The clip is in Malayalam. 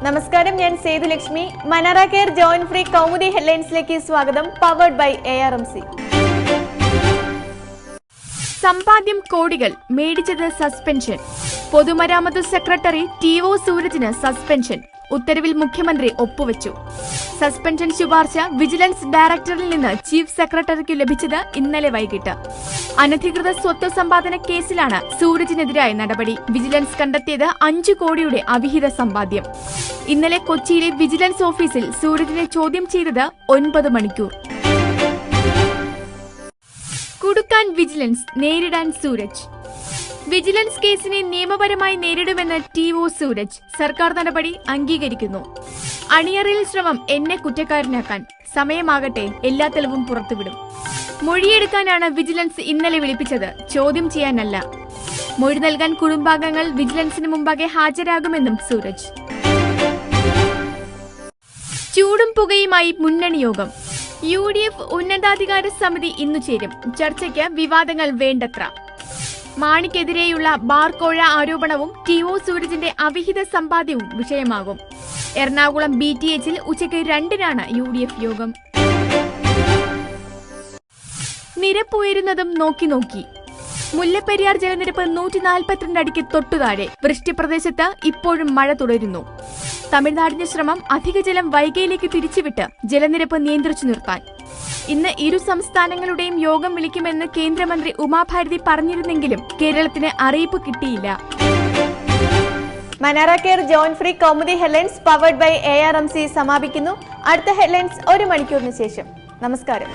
നമസ്കാരം ഞാൻ Sethulakshmi Manara care joint free Kaumudi ഹെഡ്ലൈൻസിലേക്ക് സ്വാഗതം powered by A R M C സമ്പാദ്യം കോടികൾ മേടിച്ചത് സസ്പെൻഷൻ പൊതുമരാമത്ത് സെക്രട്ടറി ടി ഒ സൂരജിന് സസ്പെൻഷൻ ഉത്തരവിൽ മുഖ്യമന്ത്രി ഒപ്പുവച്ചു. സസ്പെൻഷൻ ശുപാർശ വിജിലൻസ് ഡയറക്ടറിൽ നിന്ന് ചീഫ് സെക്രട്ടറിക്ക് ലഭിച്ചത് ഇന്നലെ വൈകിട്ട്. അനധികൃത സ്വത്ത് സമ്പാദന കേസിലാണ് സൂരജിനെതിരായ നടപടി. വിജിലൻസ് കണ്ടെത്തിയത് അഞ്ചു കോടിയുടെ അവിഹിത സമ്പാദ്യം. ഇന്നലെ കൊച്ചിയിലെ വിജിലൻസ് ഓഫീസിൽ സൂരജിനെ ചോദ്യം ചെയ്തത് ഒൻപത് മണിക്കൂർ. കുടുക്കാൻ വിജിലൻസ് നേരിടാൻ സൂരജ്. വിജിലൻസ് കേസിനെ നിയമപരമായി നേരിടുമെന്ന് ടി ഒ സൂരജ് സർക്കാർ നടപടി അംഗീകരിക്കുന്നു. അണിയറിൽ ശ്രമം എന്നെ കുറ്റക്കാരനാക്കാൻ. സമയമാകട്ടെ എല്ലാ തെളിവും പുറത്തുവിടും. മൊഴിയെടുക്കാനാണ് വിജിലൻസ് ഇന്നലെ വിളിപ്പിച്ചത്. ചോദ്യം ചെയ്യാനല്ല. മൊഴി നൽകാൻ കുടുംബാംഗങ്ങൾ വിജിലൻസിന് മുമ്പാകെ ഹാജരാകുമെന്നും സൂരജ്. ചൂടും പുകയുമായി മുന്നണി യോഗം. യു ഡി എഫ് ഉന്നതാധികാര സമിതി ഇന്നു ചേരും. ചർച്ചയ്ക്ക് വിവാദങ്ങൾ വേണ്ടത്ര. മാണിക്കെതിരെയുള്ള ബാർകോഴ ആരോപണവും ടി ഒ സൂരജിന്റെ അവിഹിത സമ്പാദ്യവും വിഷയമാകും. എറണാകുളം ബി ടി എച്ചിൽ ഉച്ചയ്ക്ക് രണ്ടിനാണ് യു ഡി എഫ് യോഗം. നിരപ്പുയരുന്നതും നോക്കി നോക്കി. മുല്ലപ്പെരിയാർ ജലനിരപ്പ് നൂറ്റി നാൽപ്പത്തിരണ്ട് അടിക്ക് തൊട്ടുതാഴെ. വൃഷ്ടിപ്രദേശത്ത് ഇപ്പോഴും മഴ തുടരുന്നു. തമിഴ്നാടിന്റെ ശ്രമം അധിക ജലം വൈകയിലേക്ക് തിരിച്ചുവിട്ട് ജലനിരപ്പ് നിയന്ത്രിച്ചു നിർത്താൻ. ഇന്ന് ഇരു സംസ്ഥാനങ്ങളുടെയും യോഗം വിളിക്കുമെന്ന് കേന്ദ്രമന്ത്രി ഉമാഭാരതി പറഞ്ഞിരുന്നെങ്കിലും കേരളത്തിന് അറിയിപ്പ് കിട്ടിയില്ല. Manara care joint free Kaumudi headlines powered by A R M C സമാപിക്കുന്നു. അടുത്ത ഹെഡ്ലൈൻസ് ഒരു മണിക്കൂറിന് ശേഷം. നമസ്കാരം.